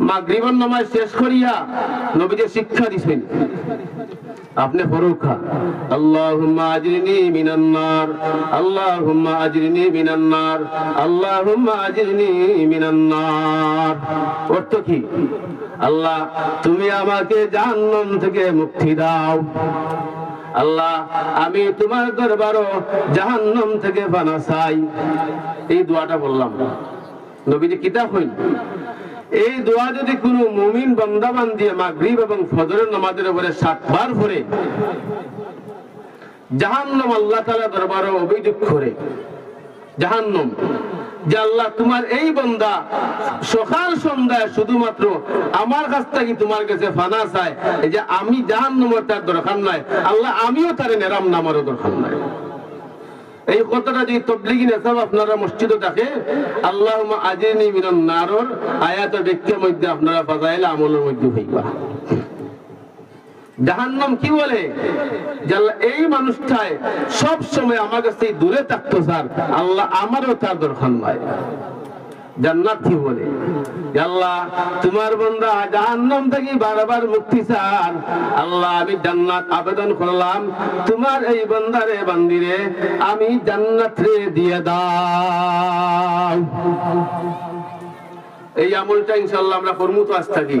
মাগরিবের নামাজ শেষ করিয়া নবীকে শিক্ষা দিছেন। আপনি ফরুখা আল্লাহুম্মা আজরিনি মিনান নার। আল্লাহুম্মা আজরিনি মিনান নার। আল্লাহুম্মা আজরিনি মিনান নার। অর্থ কি? আল্লাহ, তুমি আমাকে জাহান্নাম থেকে মুক্তি দাও। আল্লাহ, আমি তোমার দরবারও জাহান্নাম থেকে বানা চাই। এই দোয়াটা বললাম। নবীজি কিতাব হইল। এই দোয়া যদি কোনো মুমিন বান্দাবান দিয়ে মাগরিব এবং ফজরের নামাজের উপরে সাতবার পড়ে, জাহান্নাম আল্লাহ তাআলা দরবারে অভিযোগ করে, জাহান্নাম, যে আল্লাহ তোমার এই বন্দা সকাল সন্ধ্যায় শুধুমাত্র আমার কাছ থেকে তোমার কাছে ফানা চায় যে আমি জাহান্নামের তার দরকার নাই, আল্লাহ আমিও তার নেরাম নামারও দরকার নাই। এই কথাটা যদি তবলিগি নেশাব আপনারা মসজিদে থাকে আল্লাহ আজিনি মিনান নারর, আয়াত ব্যক্তির মধ্যে আপনারা ফাজাইল আমলের মধ্যে হইবা। জাহান্নাম কি বলে? এই মানুষটায় সব সময় আমার কাছে দূরে থাকতো, স্যার। আল্লাহ আমারও তার দরকার নাই। জান্নাত বলে। আল্লাহ, তোমার বন্ধা জাহান্নাম থেকে বারবার মুক্তি চান। আল্লাহ, আমি জান্নাত আবেদন করলাম। তোমার এই বন্দারে, বান্দিরে, আমি জান্নাত রে দিয়ে দাও। এই আমলটা ইনশাল্লাহ আমরা কর্মুত আজ থাকি।